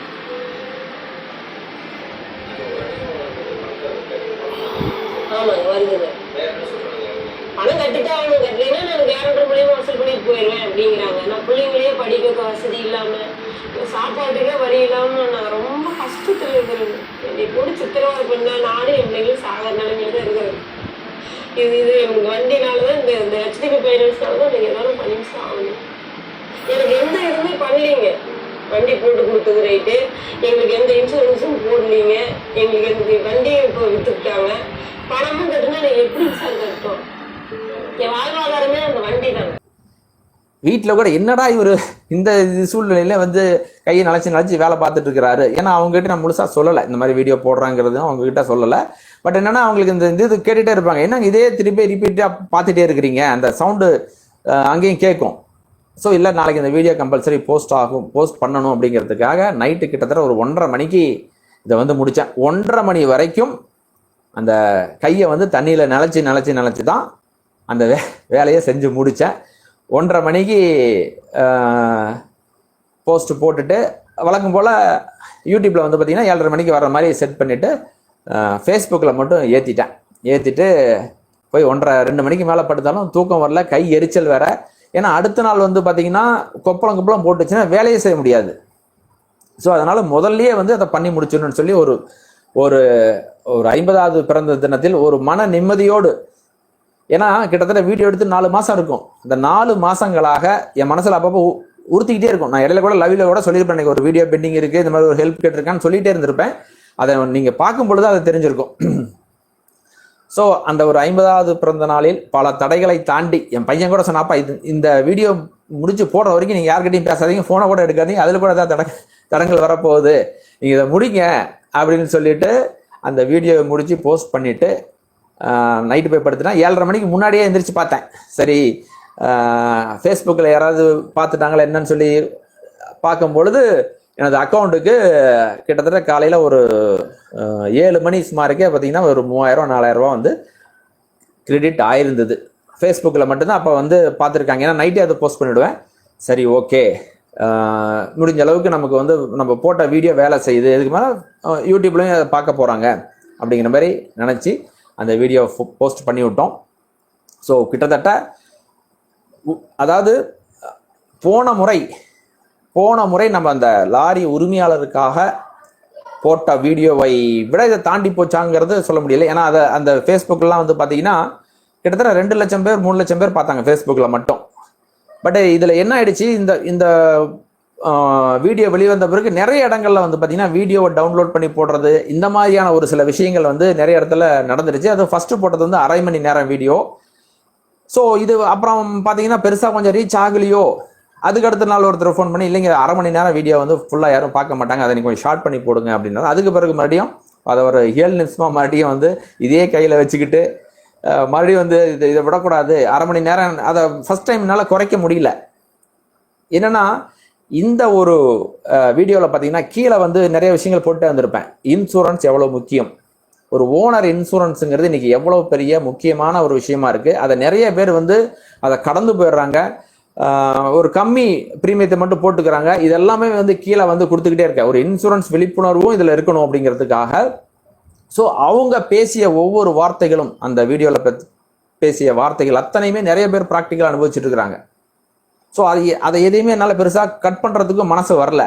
ஆமாங்க வருதுங்க. பணம் கட்டிட்டு ஆகணும் கட்டலைன்னா நான் கேரண்டர் மூலியமாக வசூல் பண்ணிட்டு போயிடுவேன் அப்படிங்கிறாங்க. நான் பிள்ளைங்களையே படிக்க வசதி இல்லாமல் சாப்பாட்டுக்கே வழி இல்லாமல் நான் ரொம்ப கஷ்டத்தில் இருக்கிறது என்னை கூட சித்திரவதை பண்ண நானும் என் பிள்ளைங்களும் சாகிற நிலைமையில தான் இருக்கிறது இது இது எனக்கு வண்டினால தான் இந்த இந்த ஹெச்டிபி ஃபைனான்ஸ்னால தான் நீங்கள் ஏதாவது பண்ணி ஆகணும். எனக்கு எந்த இதுவுமே பண்ணலீங்க. வண்டி போட்டு கொடுத்தது ரைட்டு எங்களுக்கு எந்த இன்சூரன்ஸும் போடலீங்க. எங்களுக்கு எந்த வண்டியும் இப்போ விற்றுக்கிட்டாங்க பணமும் கட்டினா எனக்கு எப்படி சார் கட்டும் என் வாழ்வாதாரமே அந்த வண்டி தாங்க வீட்டில் கூட என்னடா இவர் இந்த சூழ்நிலையில வந்து கையை நினச்சி நினச்சி வேலை பார்த்துட்டு இருக்கிறாரு ஏன்னா அவங்ககிட்ட நான் முழுசாக சொல்லலை. இந்த மாதிரி வீடியோ போடுறாங்கிறது அவங்ககிட்ட சொல்லலை. பட் என்னன்னா அவங்களுக்கு இந்த இது கேட்டுகிட்டே இருப்பாங்க. என்னங்க இதே திருப்பி ரிப்பீட்டாக பார்த்துட்டே இருக்கிறீங்க? அந்த சவுண்டு அங்கேயும் கேட்கும். ஸோ இல்லை நாளைக்கு இந்த வீடியோ கம்பல்சரி போஸ்ட் ஆகும் போஸ்ட் பண்ணணும் அப்படிங்கிறதுக்காக நைட்டு கிட்டத்தட்ட ஒரு ஒன்றரை மணிக்கு இதை வந்து முடித்தேன் ஒன்றரை மணி வரைக்கும் அந்த கையை வந்து தண்ணியில் நினச்சி நினச்சி நினச்சி தான் அந்த வே வேலையை செஞ்சு முடித்தேன் ஒன்றரை மணிக்கு போஸ்ட் போட்டுட்டு வழக்கம் போல் யூடியூப்பில் வந்து பார்த்திங்கன்னா ஏழரை மணிக்கு வர்ற மாதிரி செட் பண்ணிவிட்டு ஃபேஸ்புக்கில் மட்டும் ஏற்றிட்டேன் ஏற்றிட்டு போய் ஒன்றரை ரெண்டு மணிக்கு மேலே படுத்தாலும் தூக்கம் வரல கை எரிச்சல் வேறு. ஏன்னா அடுத்த நாள் வந்து பார்த்திங்கன்னா கொப்பளம் கொப்பளம் போட்டுச்சுன்னா வேலையே செய்ய முடியாது. ஸோ அதனால் முதல்லயே வந்து அதை பண்ணி முடிச்சிடணும்னு சொல்லி ஒரு ஒரு ஒரு ஐம்பதாவது பிறந்த தினத்தில் ஒரு மன நிம்மதியோடு ஏன்னா கிட்டத்தட்ட வீடியோ எடுத்து நாலு மாதம் இருக்கும். இந்த நாலு மாதங்களாக என் மனசில் அப்பப்போ உ- உறுத்திக்கிட்டே இருக்கும். நான் இடையில கூட லவ்ல கூட சொல்லியிருப்பேன். எனக்கு ஒரு வீடியோ பெண்டிங் இருக்குது இந்த மாதிரி ஒரு ஹெல்ப் கேட்டிருக்கான்னு சொல்லிகிட்டே இருந்திருப்பேன். அதை நீங்கள் பார்க்கும் பொழுது அது தெரிஞ்சிருக்கும். ஸோ அந்த ஒரு ஐம்பதாவது பிறந்த நாளில் பல தடைகளை தாண்டி என் பையன் கூட சொன்னாப்பா இது இந்த வீடியோ முடிச்சு போடுற வரைக்கும் நீங்கள் யார்கிட்டயும் பேசாதீங்க ஃபோனை கூட எடுக்காதீங்க அதில் கூட ஏதாவது தட தடங்கள் வரப்போகுது. நீங்கள் இதை முடிங்க அப்படின்னு சொல்லிட்டு அந்த வீடியோவை முடிச்சு போஸ்ட் பண்ணிட்டு நைட்டு போய் படுத்துனா ஏழரை மணிக்கு முன்னாடியே எந்திரிச்சு பார்த்தேன். சரி ஃபேஸ்புக்கில் யாராவது பார்த்துட்டாங்களா என்னன்னு சொல்லி பார்க்கும் பொழுது எனது அக்கௌண்ட்டுக்கு கிட்டத்தட்ட காலையில் ஒரு ஏழு மணி சுமாருக்கே பார்த்தீங்கன்னா ஒரு மூவாயிரம் நாலாயிரம் வந்து கிரெடிட் ஆயிருந்தது. ஃபேஸ்புக்கில் மட்டும்தான் அப்போ வந்து பார்த்துருக்காங்க. ஏன்னா நைட்டே அதை போஸ்ட் பண்ணிவிடுவேன் சரி ஓகே முடிஞ்ச அளவுக்கு நமக்கு வந்து நம்ம போட்ட வீடியோ வேலை செய்யுது. இதுக்கு மேலே யூடியூப்லேயும் அதை பார்க்க போகிறாங்க அப்படிங்கிற மாதிரி நினச்சி அந்த வீடியோ போஸ்ட் பண்ணி விட்டோம் ஸோ கிட்டத்தட்ட அதாவது போன முறை போன முறை நம்ம அந்த லாரி உரிமையாளருக்காக போட்ட வீடியோவை விட இதை தாண்டி போச்சாங்கிறது சொல்ல முடியல. ஏன்னா அதை அந்த ஃபேஸ்புக்கெலாம் வந்து பார்த்தீங்கன்னா கிட்டத்தட்ட ரெண்டு லட்சம் பேர் மூணு லட்சம் பேர் பார்த்தாங்க ஃபேஸ்புக்கில் மட்டும். பட் இதில் என்ன ஆயிடுச்சு? இந்த இந்த வீடியோ வெளிவந்த பிறகு நிறைய இடங்கள்ல வந்து பார்த்தீங்கன்னா வீடியோவை டவுன்லோட் பண்ணி போடுறது இந்த மாதிரியான ஒரு சில விஷயங்கள் வந்து நிறைய இடத்துல நடந்துருச்சு. அது ஃபர்ஸ்ட் போட்டது வந்து அரை மணி நேரம் வீடியோ. ஸோ இது அப்புறம் பார்த்தீங்கன்னா பெருசாக கொஞ்சம் ரீச் ஆகலையோ? அதுக்கு அடுத்த நாள் ஒருத்தர் ஃபோன் பண்ணி இல்லைங்க அரை மணி நேரம் வீடியோ வந்து ஃபுல்லாக யாரும் பார்க்க மாட்டாங்க. அதை நீங்கள் கொஞ்சம் ஷார்ட் பண்ணி போடுங்க அப்படின்னா அதுக்கு பிறகு மறுபடியும் அதை ஒரு ஏழு நிமிஷமாக மறுபடியும் வந்து இதே கையில் வச்சுக்கிட்டு மறுபடியும் வந்து இது இதை விடக்கூடாது. அரை மணி நேரம் அதை ஃபஸ்ட் டைம் என்னால் குறைக்க முடியல. என்னென்னா இந்த ஒரு வீடியோவில் பார்த்தீங்கன்னா கீழே வந்து நிறைய விஷயங்கள் போட்டு வந்திருப்பேன். இன்சூரன்ஸ் எவ்வளோ முக்கியம்? ஒரு ஓனர் இன்சூரன்ஸுங்கிறது இன்றைக்கி எவ்வளோ பெரிய முக்கியமான ஒரு விஷயமா இருக்குது அதை நிறைய பேர் வந்து அதை கடந்து போயிடுறாங்க. ஒரு கம்மி பிரீமியத்தை மட்டும் போட்டுக்கிறாங்க. இதெல்லாமே வந்து கீழே வந்து கொடுத்துக்கிட்டே இருக்க ஒரு இன்சூரன்ஸ் விழிப்புணர்வும் இதில் இருக்கணும் அப்படிங்கிறதுக்காக. ஸோ அவங்க பேசிய ஒவ்வொரு வார்த்தைகளும் அந்த வீடியோவில் பேசிய வார்த்தைகள் அத்தனையுமே நிறைய பேர் ப்ராக்டிக்கலாக அனுபவிச்சுட்டு இருக்கிறாங்க. ஸோ அது அதை எதையுமே என்னால் பெருசாக கட் பண்ணுறதுக்கும் மனசு வரல.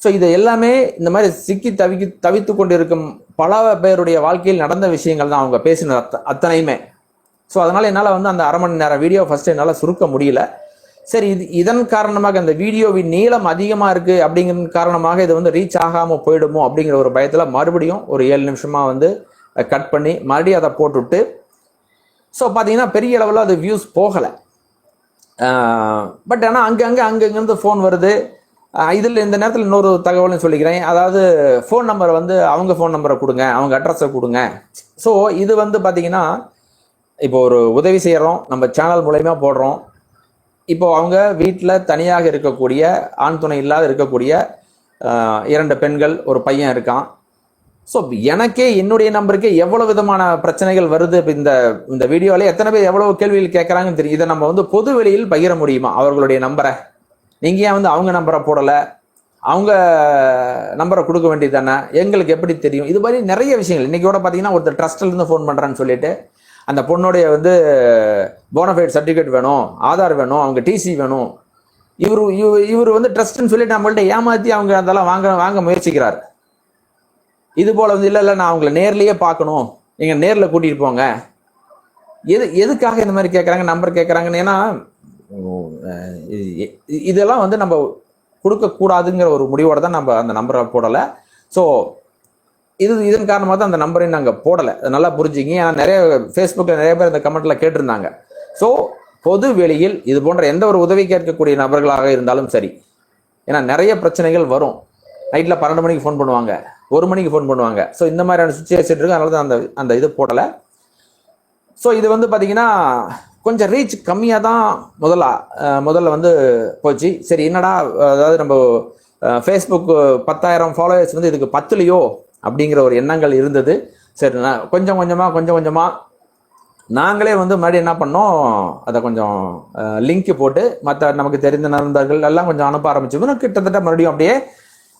ஸோ இது எல்லாமே இந்த மாதிரி சிக்கி தவிக்கி தவித்து கொண்டிருக்கும் பல பேருடைய வாழ்க்கையில் நடந்த விஷயங்கள் தான் அவங்க பேசின அத்த அத்தனையுமே. ஸோ அதனால் என்னால் வந்து அந்த அரை மணி நேரம் வீடியோ ஃபஸ்ட்டு என்னால் சுருக்க முடியல. சரி இது இதன் காரணமாக அந்த வீடியோவின் நீளம் அதிகமாக இருக்குது அப்படிங்கிற காரணமாக இது வந்து ரீச் ஆகாமல் போயிடுமோ அப்படிங்கிற ஒரு பயத்தில் மறுபடியும் ஒரு ஏழு நிமிஷமாக வந்து கட் பண்ணி மறுபடியும் அதை போட்டுவிட்டு ஸோ பார்த்தீங்கன்னா பெரிய அளவில் அது வியூஸ் போகலை. பட் ஆனால் அங்கங்கே அங்கங்கேருந்து ஃபோன் வருது. இதில் இந்த நேரத்தில் இன்னொரு தகவலும் சொல்லிக்கிறேன். அதாவது ஃபோன் நம்பரை வந்து அவங்க ஃபோன் நம்பரை கொடுங்க அவங்க அட்ரஸை கொடுங்க. ஸோ இது வந்து பார்த்தீங்கன்னா இப்போ ஒரு உதவி செய்கிறோம் நம்ம சேனல் மூலயமா போடுறோம். இப்போ அவங்க வீட்டில் தனியாக இருக்கக்கூடிய ஆண் துணை இல்லாத இருக்கக்கூடிய இரண்டு பெண்கள் ஒரு பையன் இருக்கான். ஸோ எனக்கே என்னுடைய நம்பருக்கே எவ்வளோ விதமான பிரச்சனைகள் வருது இப்போ இந்த இந்த வீடியோவில் எத்தனை பேர் எவ்வளோ கேள்விகள் கேட்குறாங்கன்னு தெரியும். இதை நம்ம வந்து பொது வெளியில் பகிர முடியுமா? அவர்களுடைய நம்பரை. நீங்கள் ஏன் வந்து அவங்க நம்பரை போடலை? அவங்க நம்பரை கொடுக்க வேண்டியது தானே? எங்களுக்கு எப்படி தெரியும்? இது மாதிரி நிறைய விஷயங்கள். இன்றைக்கி கூட பார்த்தீங்கன்னா ஒருத்தர் ட்ரஸ்ட்லேருந்து ஃபோன் பண்ணுறேன்னு சொல்லிட்டு அந்த பொண்ணுடைய வந்து போனஃபைட் சர்டிஃபிகேட் வேணும் ஆதார் வேணும் அவங்க டிசி வேணும். இவர் இவர் வந்து ட்ரஸ்ட்னு சொல்லிட்டு நம்மள்ட்ட ஏமாத்தி அவங்க அதெல்லாம் வாங்க வாங்க முயற்சிக்கிறார். இது போல வந்து இல்லை இல்லை நான் அவங்கள நேர்லேயே பார்க்கணும். நீங்கள் நேரில் கூட்டிட்டு போங்க. எது எதுக்காக இந்த மாதிரி கேட்குறாங்க நம்பர் கேட்குறாங்கன்னு ஏன்னா இதெல்லாம் வந்து நம்ம கொடுக்கக்கூடாதுங்கிற ஒரு முடிவோடு தான் நம்ம அந்த நம்பரை போடலை. ஸோ இது இதன் காரணமாக தான் அந்த நம்பரையும் நாங்கள் போடலை. அதை நல்லா புரிஞ்சுங்க ஏன்னா நிறைய ஃபேஸ்புக்கில் நிறைய பேர் அந்த கமெண்ட்டில் கேட்டிருந்தாங்க. ஸோ பொது வெளியில் இது போன்ற எந்த ஒரு உதவி கேட்கக்கூடிய நபர்களாக இருந்தாலும் சரி ஏன்னா நிறைய பிரச்சனைகள் வரும். நைட்டில் பன்னெண்டு மணிக்கு ஃபோன் பண்ணுவாங்க. ஒரு மணிக்கு ஃபோன் பண்ணுவாங்க. ஸோ இந்த மாதிரியான சுச்சுவேஷன் இருக்கு. அதனால தான் அந்த அந்த இது போடலை. ஸோ இது வந்து பார்த்தீங்கன்னா கொஞ்சம் ரீச் கம்மியாக தான் முதல்ல முதல்ல வந்து போச்சு. சரி என்னடா அதாவது நம்ம ஃபேஸ்புக் பத்தாயிரம் ஃபாலோவர்ஸ் வந்து இதுக்கு பத்துலையோ அப்படிங்கிற ஒரு எண்ணங்கள் இருந்தது. சரி நான் கொஞ்சம் கொஞ்சமாக கொஞ்சம் கொஞ்சமாக நாங்களே வந்து மறுபடியும் என்ன பண்ணோம் அதை கொஞ்சம் லிங்க் போட்டு மற்ற நமக்கு தெரிந்த நண்பர்கள் எல்லாம் கொஞ்சம் அனுப்ப ஆரம்பிச்சோம். கிட்டத்தட்ட மறுபடியும் அப்படியே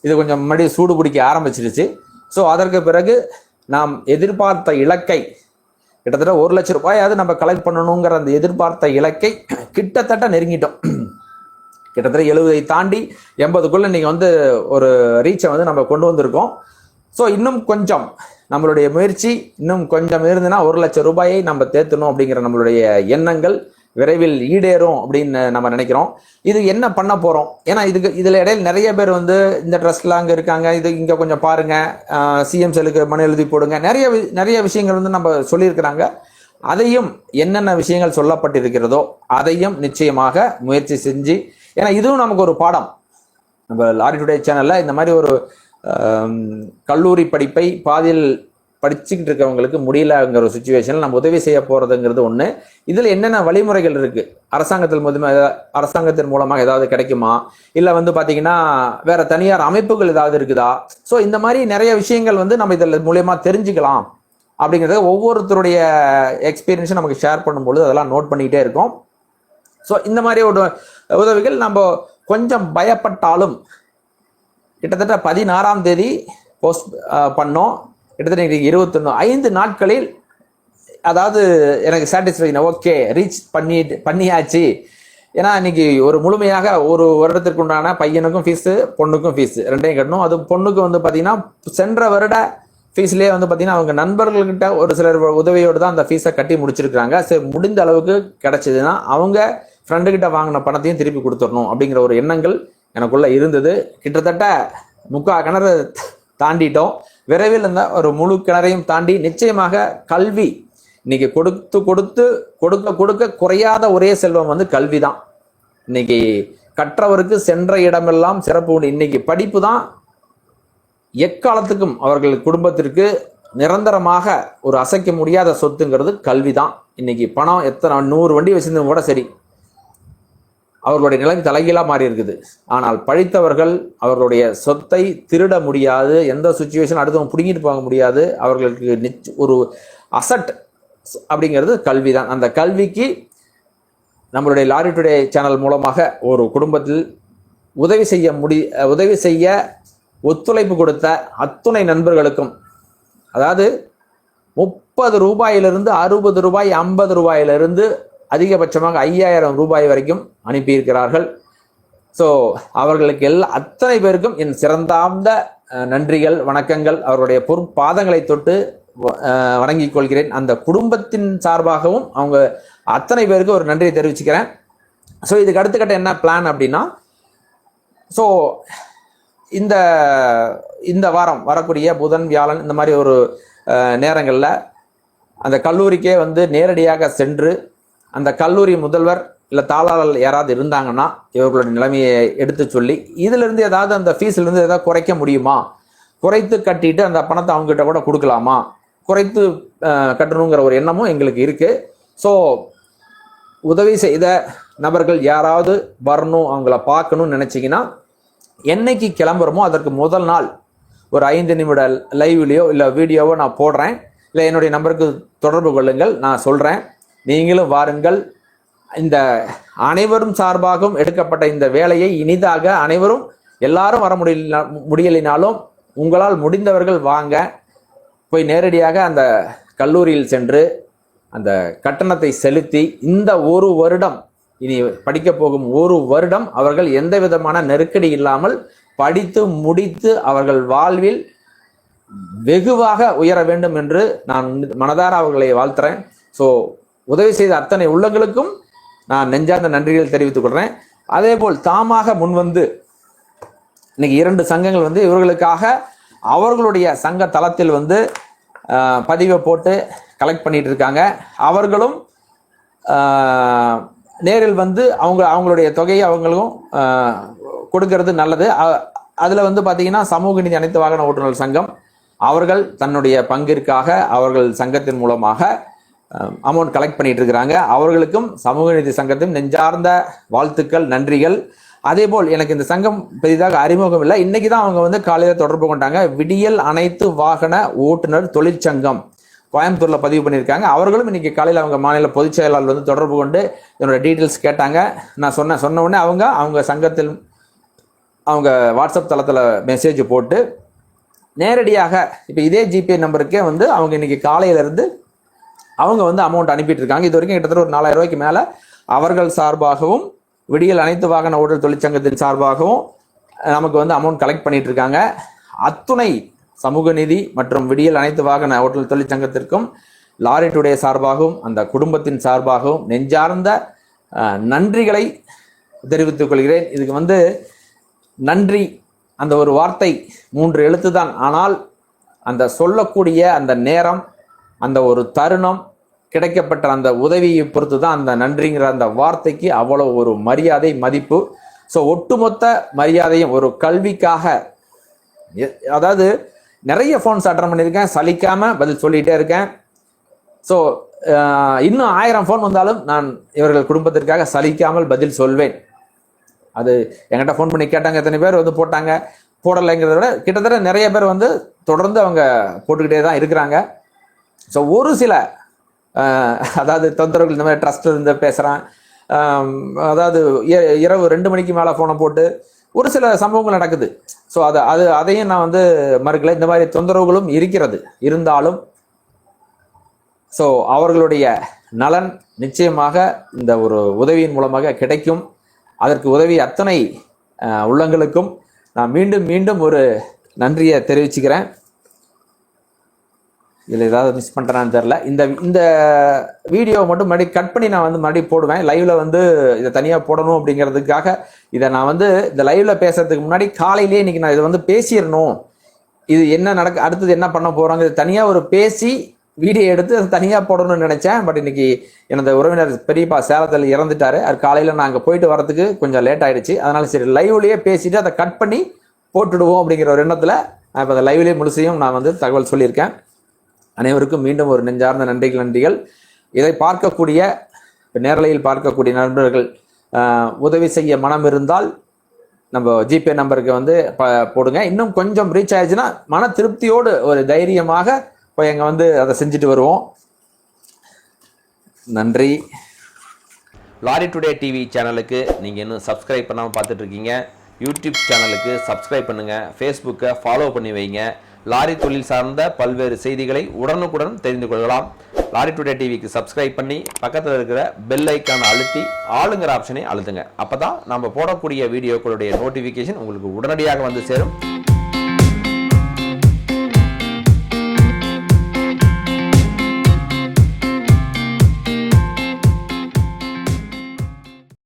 இது கொஞ்சம் மறுபடியும் சூடு பிடிக்க ஆரம்பிச்சிருச்சு. ஸோ அதற்கு பிறகு நாம் எதிர்பார்த்த இலக்கை கிட்டத்தட்ட ஒரு லட்சம் ரூபாயாவது நம்ம கலெக்ட் பண்ணணுங்கிற அந்த எதிர்பார்த்த இலக்கை கிட்டத்தட்ட நெருங்கிட்டோம். கிட்டத்தட்ட எழுபதை தாண்டி எண்பதுக்குள்ள நீங்கள் வந்து ஒரு ரீச்சை வந்து நம்ம கொண்டு வந்திருக்கோம். ஸோ இன்னும் கொஞ்சம் நம்மளுடைய முயற்சி இன்னும் கொஞ்சம் இருந்துன்னா ஒரு லட்சம் ரூபாயை நம்ம தேத்தணும் அப்படிங்கிற நம்மளுடைய எண்ணங்கள் விரைவில் ஈடேறும் அப்படின்னு நம்ம நினைக்கிறோம். இது என்ன பண்ண போகிறோம் ஏன்னா இதுக்கு இதில் இடையில நிறைய பேர் வந்து இந்த ட்ரெஸ்லாம் அங்கே இருக்காங்க. இது இங்கே கொஞ்சம் பாருங்க. சிஎம் செல்லுக்கு மனு எழுதி போடுங்க. நிறைய வி- நிறைய விஷயங்கள் வந்து நம்ம சொல்லியிருக்கிறாங்க. அதையும் என்னென்ன விஷயங்கள் சொல்லப்பட்டிருக்கிறதோ அதையும் நிச்சயமாக முயற்சி செஞ்சு ஏன்னா இதுவும் நமக்கு ஒரு பாடம். நம்ம லாரி டுடே சேனலில் இந்த மாதிரி ஒரு கல்லூரி படிப்பை பாதியில் படிச்சுக்கிட்டு இருக்கவங்களுக்கு முடியலங்கிற ஒரு சுச்சுவேஷனில் நம்ம உதவி செய்ய போகிறதுங்கிறது ஒன்று இதில் என்னென்ன வழிமுறைகள் இருக்குது அரசாங்கத்தில் மூலமாக அரசாங்கத்தின் மூலமாக ஏதாவது கிடைக்குமா? இல்லை வந்து பார்த்தீங்கன்னா வேற தனியார் அமைப்புகள் ஏதாவது இருக்குதா? ஸோ இந்த மாதிரி நிறைய விஷயங்கள் வந்து நம்ம இதில் மூலயமா தெரிஞ்சுக்கலாம் அப்படிங்கிறத ஒவ்வொருத்தருடைய எக்ஸ்பீரியன்ஸும் நமக்கு ஷேர் பண்ணும்பொழுது அதெல்லாம் நோட் பண்ணிக்கிட்டே இருக்கோம். ஸோ இந்த மாதிரி ஒரு உதவிகள் நம்ம கொஞ்சம் பயப்பட்டாலும் கிட்டத்தட்ட பதினாறாம் தேதி போஸ்ட் பண்ணோம். கிட்டத்தட்ட இன்னைக்கு இருபத்தொன்று ஐந்து நாட்களில் அதாவது எனக்கு சாட்டிஸ்ஃபைன் ஓகே ரீச் பண்ணி பண்ணியாச்சு. ஏன்னா இன்னைக்கு ஒரு முழுமையாக ஒரு வருடத்திற்கு உண்டான பையனுக்கும் ஃபீஸு பொண்ணுக்கும் ஃபீஸு ரெண்டையும் கட்டணும். அது பொண்ணுக்கு வந்து பார்த்தீங்கன்னா சென்ற வருட ஃபீஸ்லேயே வந்து பார்த்தீங்கன்னா அவங்க நண்பர்கள்கிட்ட ஒரு சிலர் உதவியோடு தான் அந்த ஃபீஸை கட்டி முடிச்சிருக்காங்க சரி முடிந்த அளவுக்கு கிடச்சிதுன்னா அவங்க ஃப்ரெண்டுக்கிட்ட வாங்கின பணத்தையும் திருப்பி கொடுத்துடணும் அப்படிங்கிற ஒரு எண்ணங்கள் எனக்குள்ளே இருந்தது. கிட்டத்தட்ட முக்கா கிணறு தாண்டிட்டோம். விரைவில் இருந்த ஒரு முழு கிணறையும் தாண்டி நிச்சயமாக கல்வி இன்னைக்கு கொடுத்து கொடுத்து கொடுக்க கொடுக்க குறையாத ஒரே செல்வம் வந்து கல்வி தான் இன்னைக்கு கற்றவருக்கு சென்ற இடமெல்லாம் சிறப்பு உண்டு. இன்னைக்கு படிப்பு தான் எக்காலத்துக்கும் அவர்கள் குடும்பத்திற்கு நிரந்தரமாக ஒரு அசைக்க முடியாத சொத்துங்கிறது கல்வி தான் இன்னைக்கு பணம் எத்தனை நூறு வண்டி வச்சிருந்தவங்க கூட சரி அவர்களுடைய நிலைமை தலைகீழா மாறி இருக்குது. ஆனால் படித்தவர்கள் அவர்களுடைய சொத்தை திருட முடியாது. எந்த சுச்சுவேஷன் அடுத்தவங்க பிடுங்கிட்டு போக முடியாது. அவர்களுக்கு நிச்ச ஒரு அசட் அப்படிங்கிறது கல்வி தான் அந்த கல்விக்கு நம்மளுடைய லாரி டுடே சேனல் மூலமாக ஒரு குடும்பத்தில் உதவி செய்ய முடி உதவி செய்ய ஒத்துழைப்பு கொடுத்த அத்துணை நண்பர்களுக்கும் அதாவது முப்பது ரூபாயிலிருந்து அறுபது ரூபாய் ஐம்பது ரூபாயிலிருந்து அதிகபட்சமாக ஐயாயிரம் ரூபாய் வரைக்கும் அனுப்பியிருக்கிறார்கள். ஸோ அவர்களுக்கு எல்லா அத்தனை பேருக்கும் என் சிறந்தார்ந்த நன்றிகள் வணக்கங்கள். அவருடைய பொற்பாதங்களை தொட்டு வ- வணங்கிக் கொள்கிறேன். அந்த குடும்பத்தின் சார்பாகவும் அவங்க அத்தனை பேருக்கு ஒரு நன்றியை தெரிவிச்சுக்கிறேன். ஸோ இதுக்கு அடுத்த கட்ட என்ன பிளான் அப்படின்னா ஸோ இந்த இந்த வாரம் வரக்கூடிய புதன் வியாழன் இந்த மாதிரி ஒரு நேரங்களில் அந்த கல்லூரிக்கே வந்து நேரடியாக சென்று அந்த கல்லூரி முதல்வர் இல்லை தாளாளர் யாராவது இருந்தாங்கன்னா இவர்களுடைய நிலைமையை எடுத்து சொல்லி இதிலிருந்து ஏதாவது அந்த ஃபீஸ்லேருந்து ஏதாவது குறைக்க முடியுமா? குறைத்து கட்டிட்டு அந்த பணத்தை அவங்ககிட்ட கூட கொடுக்கலாமா? குறைத்து கட்டணுங்கிற ஒரு எண்ணமும் எங்களுக்கு இருக்குது ஸோ உதவி செய்த நபர்கள் யாராவது வரணும் அவங்கள பார்க்கணும்னு நினச்சிங்கன்னா என்னைக்கு கிளம்புறோமோ அதற்கு முதல் நாள் ஒரு ஐந்து நிமிட லைவ்லையோ இல்லை வீடியோவோ நான் போடுறேன். இல்லை என்னுடைய நம்பருக்கு தொடர்பு கொள்ளுங்கள் நான் சொல்கிறேன் நீங்களும் வாருங்கள். இந்த அனைவரும் சார்பாகவும் எடுக்கப்பட்ட இந்த வேலையை இனிதாக அனைவரும் எல்லாரும் வர முடியல முடியலினாலும் உங்களால் முடிந்தவர்கள் வாங்க. போய் நேரடியாக அந்த கல்லூரியில் சென்று அந்த கட்டணத்தை செலுத்தி இந்த ஒரு வருடம் இனி படிக்கப் போகும் ஒரு வருடம் அவர்கள் எந்த விதமான நெருக்கடி இல்லாமல் படித்து முடித்து அவர்கள் வாழ்வில் வெகுவாக உயர வேண்டும் என்று நான் மனதார அவர்களை வாழ்த்துறேன். ஸோ உதவி செய்த அத்தனை உள்ளங்களுக்கும் நான் நெஞ்சார்ந்த நன்றிகள் தெரிவித்துக் கொள்கிறேன் அதேபோல் தாமாக முன்வந்து இன்னைக்கு இரண்டு சங்கங்கள் வந்து இவர்களுக்காக அவர்களுடைய சங்க தளத்தில் வந்து பதிவை போட்டு கலெக்ட் பண்ணிட்டு இருக்காங்க. அவர்களும் நேரில் வந்து அவங்க அவங்களுடைய தொகையை அவங்களும் கொடுக்கறது நல்லது. அதில் வந்து பார்த்தீங்கன்னா சமூக நீதி அனைத்து வாகன ஓட்டுநர் சங்கம் அவர்கள் தன்னுடைய பங்கிற்காக அவர்கள் சங்கத்தின் மூலமாக அமௌண்ட் கலெக்ட் பண்ணிட்டு இருக்கிறாங்க அவர்களுக்கும் சமூக நீதி சங்கத்தையும் நெஞ்சார்ந்த வாழ்த்துக்கள் நன்றிகள். அதே போல் எனக்கு இந்த சங்கம் பெரிதாக அறிமுகம் இல்லை. இன்னைக்கு தான் அவங்க வந்து காலையில் தொடர்பு கொண்டாங்க. விடியல் அனைத்து வாகன ஓட்டுநர் தொழிற்சங்கம் கோயம்புத்தூரில் பதிவு பண்ணியிருக்காங்க. அவர்களும் இன்னைக்கு காலையில் அவங்க மாநில பொதுச் செயலாளர் வந்து தொடர்பு கொண்டு என்னோட டீட்டெயில்ஸ் கேட்டாங்க. நான் சொன்ன சொன்ன உடனே அவங்க அவங்க சங்கத்தில் அவங்க வாட்ஸ்அப் தளத்தில் மெசேஜ் போட்டு நேரடியாக இப்போ இதே ஜிபே நம்பருக்கே வந்து அவங்க இன்னைக்கு காலையிலேருந்து அவங்க வந்து அமௌண்ட் அனுப்பிட்டு இருக்காங்க இது வரைக்கும் கிட்டத்தட்ட ஒரு நாலாயிரம் ரூபாய்க்கு மேலே அவர்கள் சார்பாகவும் விடியல் அனைத்து வாகன ஓட்டல் தொழிற்சங்கத்தின் சார்பாகவும் நமக்கு வந்து அமௌண்ட் கலெக்ட் பண்ணிட்டு இருக்காங்க அத்துணை சமூக நிதி மற்றும் விடியல் அனைத்து வாகன ஓட்டல் தொழிற்சங்கத்திற்கும் லாரி டுடே சார்பாகவும் அந்த குடும்பத்தின் சார்பாகவும் நெஞ்சார்ந்த நன்றிகளை தெரிவித்துக் கொள்கிறேன். இதுக்கு வந்து நன்றி அந்த ஒரு வார்த்தை மூன்று எழுத்து தான் ஆனால் அந்த சொல்லக்கூடிய அந்த நேரம் அந்த ஒரு தருணம் கிடைக்கப்பட்ட அந்த உதவியை பொறுத்து தான் அந்த நன்றிங்கிற அந்த வார்த்தைக்கு அவ்வளோ ஒரு மரியாதை மதிப்பு. ஸோ ஒட்டுமொத்த மரியாதையும் ஒரு கல்விக்காக எ- அதாவது நிறைய ஃபோன்ஸ் அட்டன் பண்ணியிருக்கேன் சலிக்காமல் பதில் சொல்லிகிட்டே இருக்கேன். ஸோ இன்னும் ஆயிரம் ஃபோன் வந்தாலும் நான் இவர்கள் குடும்பத்திற்காக சலிக்காமல் பதில் சொல்வேன். அது என்கிட்ட ஃபோன் பண்ணி கேட்டாங்க எத்தனை பேர் வந்து போட்டாங்க போடலைங்கிறத விட கிட்டத்தட்ட நிறைய பேர் வந்து தொடர்ந்து அவங்க போட்டுக்கிட்டே தான் இருக்கிறாங்க. ஸோ ஒரு சில அதாவது தொந்தரவுகள் இந்த மாதிரி ட்ரஸ்ட் இருந்து பேசுகிறேன் அதாவது இரவு ரெண்டு மணிக்கு மேலே ஃபோனை போட்டு ஒரு சில சம்பவங்கள் நடக்குது. ஸோ அதை அது அதையும் நான் வந்து மறுக்கல. இந்த மாதிரி தொந்தரவுகளும் இருக்கிறது. இருந்தாலும் ஸோ அவர்களுடைய நலன் நிச்சயமாக இந்த ஒரு உதவியின் மூலமாக கிடைக்கும். அதற்கு உதவி அத்தனை உள்ளங்களுக்கும். நான் மீண்டும் மீண்டும் ஒரு நன்றியை தெரிவிச்சுக்கிறேன். இதில் ஏதாவது மிஸ் பண்ணுறேன்னு தெரில இந்த இந்த வீடியோ மட்டும் மறுபடியும் கட் பண்ணி நான் வந்து மறுபடியும் போடுவேன். லைவில் வந்து இதை தனியாக போடணும் அப்படிங்கிறதுக்காக இதை நான் வந்து இந்த லைவில் பேசுறதுக்கு முன்னாடி காலையிலேயே இன்னைக்கு நான் இதை வந்து பேசிடணும். இது என்ன நடக்க அடுத்தது என்ன பண்ண போகிறாங்க இது தனியாக ஒரு பேசி வீடியோ எடுத்து அதை தனியாக போடணும்னு நினச்சேன். பட் இன்னைக்கு எனது உறவினர் பெரியப்பா சேலத்தில் இறந்துட்டாரு. அது காலையில் நான் அங்கே போயிட்டு வரதுக்கு கொஞ்சம் லேட் ஆயிடுச்சு. அதனால சரி லைவ்லேயே பேசிட்டு அதை கட் பண்ணி போட்டுடுவோம் அப்படிங்கிற ஒரு எண்ணத்தில் நான் இப்போ அந்த லைவ்லேயே முழுசையும் நான் வந்து தகவல் சொல்லியிருக்கேன். அனைவருக்கும் மீண்டும் ஒரு நெஞ்சார்ந்த நன்றிகள் நன்றிகள். இதை பார்க்கக்கூடிய நேரலையில் பார்க்கக்கூடிய நண்பர்கள் உதவி செய்ய மனம் இருந்தால் நம்ம ஜிபே நம்பருக்கு வந்து ப- போடுங்க. இன்னும் கொஞ்சம் ரீச் ஆயிடுச்சுன்னா மன திருப்தியோடு ஒரு தைரியமாக போய் அங்கே வந்து அதை செஞ்சுட்டு வருவோம். நன்றி. லாரி டுடே டிவி சேனலுக்கு நீங்கள் இன்னும் சப்ஸ்கிரைப் பண்ணாமல் பார்த்துட்ருக்கீங்க யூடியூப் சேனலுக்கு சப்ஸ்கிரைப் பண்ணுங்கள் ஃபேஸ்புக்கை ஃபாலோ பண்ணி வைங்க. லாரி தொழில் சார்ந்த பல்வேறு செய்திகளை உடனுக்குடன் தெரிந்து கொள்ளலாம். லாரி டுடே டிவிக்கு சப்ஸ்கிரைப் பண்ணி பக்கத்தில் இருக்கிற பெல் ஐக்கானை அழுத்தி ஆளுங்கிற ஆப்ஷனை அழுத்துங்க. அப்போ தான் நம்ம போடக்கூடிய வீடியோக்களுடைய நோட்டிஃபிகேஷன் உங்களுக்கு உடனடியாக வந்து சேரும்.